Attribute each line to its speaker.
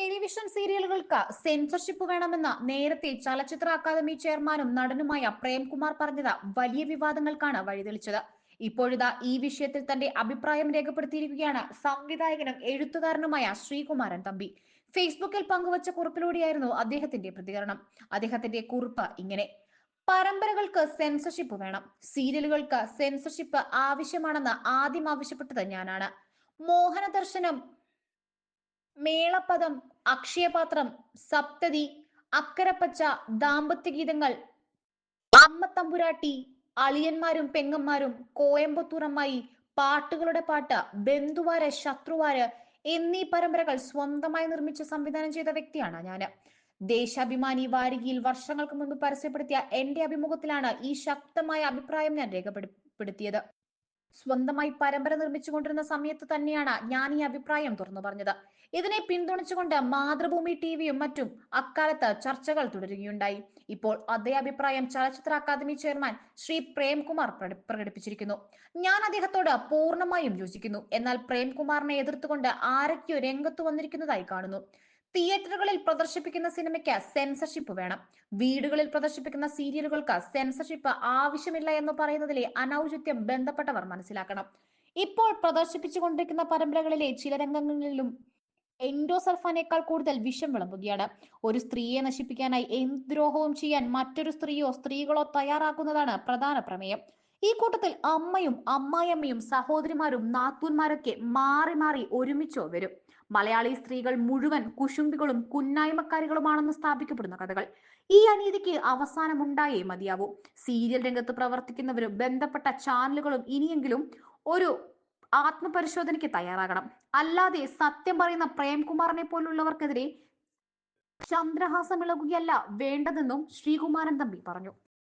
Speaker 1: Television സീരിയലുകൾക്ക് censorship വേണമെന്ന നേരത്തെ ചലച്ചിത്ര അക്കാദമി ചെയർമാനും നടനുമായ പ്രേംകുമാർ പറഞ്ഞത് വലിയ വിവാദങ്ങൾക്കാണ് വഴിതെളിച്ചത്. ഇപ്പോഴിതാ ഈ വിഷയത്തിൽ തന്റെ അഭിപ്രായം രേഖപ്പെടുത്തിയിരിക്കുകയാണ് സംവിധായകനും എഴുത്തുകാരനുമായ ശ്രീകുമാരൻ തമ്പി. ഫേസ്ബുക്കിൽ പങ്കുവച്ച കുറിപ്പിലൂടെയായിരുന്നു അദ്ദേഹത്തിന്റെ പ്രതികരണം. അദ്ദേഹത്തിന്റെ കുറിപ്പ് ഇങ്ങനെ. പരമ്പരകൾക്ക് സെൻസർഷിപ്പ് വേണം. സീരിയലുകൾക്ക് സെൻസർഷിപ്പ് ആവശ്യമാണെന്ന് ആദ്യം ആവശ്യപ്പെട്ടത് ഞാനാണ്. മോഹനദർശനം മേളപദം അക്ഷയപാത്രം സപ്തതി അക്കരപ്പച്ച ദാമ്പത്യഗീതങ്ങൾ അമ്മ തമ്പുരാട്ടി അളിയന്മാരും പെങ്ങന്മാരും കോയമ്പത്തൂറമ്മായി പാട്ടുകളുടെ പാട്ട് ബന്ധുവാര് ശത്രുവാര് എന്നീ പരമ്പരകൾ സ്വന്തമായി നിർമ്മിച്ച് സംവിധാനം ചെയ്ത വ്യക്തിയാണ് ഞാൻ ദേശാഭിമാനി വാരികയിൽ വർഷങ്ങൾക്ക് മുൻപ് പരസ്യപ്പെടുത്തിയ എന്റെ അഭിമുഖത്തിലാണ് ഈ ശക്തമായ അഭിപ്രായം ഞാൻ രേഖപ്പെടുത്തിയത്. സ്വന്തമായി പരമ്പര നിർമ്മിച്ചുകൊണ്ടിരുന്ന സമയത്ത് തന്നെയാണ് ഞാൻ ഈ അഭിപ്രായം തുറന്നു പറഞ്ഞത്. ഇതിനെ പിന്തുണച്ചുകൊണ്ട് മാതൃഭൂമി ടിവിയും മറ്റും അക്കാലത്ത് ചർച്ചകൾ തുടരുകയുണ്ടായി. ഇപ്പോൾ അതേ അഭിപ്രായം ചലച്ചിത്ര അക്കാദമി ചെയർമാൻ ശ്രീ പ്രേംകുമാർ പ്രകടിപ്പിച്ചിരിക്കുന്നു. ഞാൻ അദ്ദേഹത്തോട് പൂർണമായും യോജിക്കുന്നു. എന്നാൽ പ്രേംകുമാറിനെ എതിർത്തുകൊണ്ട് ആരൊക്കെയോ രംഗത്ത് വന്നിരിക്കുന്നതായി കാണുന്നു. തിയേറ്ററുകളിൽ പ്രദർശിപ്പിക്കുന്ന സിനിമയ്ക്ക് സെൻസർഷിപ്പ് വേണം. വീടുകളിൽ പ്രദർശിപ്പിക്കുന്ന സീരിയലുകൾക്ക് സെൻസർഷിപ്പ് ആവശ്യമില്ല എന്ന് പറയുന്നതിലെ അനൗചിത്യം ബന്ധപ്പെട്ടവർ മനസ്സിലാക്കണം. ഇപ്പോൾ പ്രദർശിപ്പിച്ചുകൊണ്ടിരിക്കുന്ന പരമ്പരകളിലെ ചില രംഗങ്ങളിലും എൻഡോസൾഫാനേക്കാൾ കൂടുതൽ വിഷം വിളമ്പുകയാണ്. ഒരു സ്ത്രീയെ നശിപ്പിക്കാനായി എന്ത് ദ്രോഹവും ചെയ്യാൻ മറ്റൊരു സ്ത്രീയോ സ്ത്രീകളോ തയ്യാറാക്കുന്നതാണ് പ്രധാന പ്രമേയം. ഈ കൂട്ടത്തിൽ അമ്മയും അമ്മായിയമ്മയും സഹോദരിമാരും നാത്തൂന്മാരൊക്കെ മാറി മാറി ഒരുമിച്ചോ വരും. മലയാളി സ്ത്രീകൾ മുഴുവൻ കുശുംബികളും കുന്നായ്മക്കാരികളുമാണെന്ന് സ്ഥാപിക്കപ്പെടുന്ന കഥകൾ. ഈ അനീതിക്ക് അവസാനമുണ്ടായേ മതിയാവൂ. സീരിയൽ രംഗത്ത് പ്രവർത്തിക്കുന്നവരും ബന്ധപ്പെട്ട ചാനലുകളും ഇനിയെങ്കിലും ഒരു ആത്മപരിശോധനയ്ക്ക് തയ്യാറാകണം. അല്ലാതെ സത്യം പറയുന്ന പ്രേംകുമാറിനെ പോലുള്ളവർക്കെതിരെ ചന്ദ്രഹാസം ഇളകുകയല്ല വേണ്ടതെന്നും ശ്രീകുമാരൻ തമ്പി പറഞ്ഞു.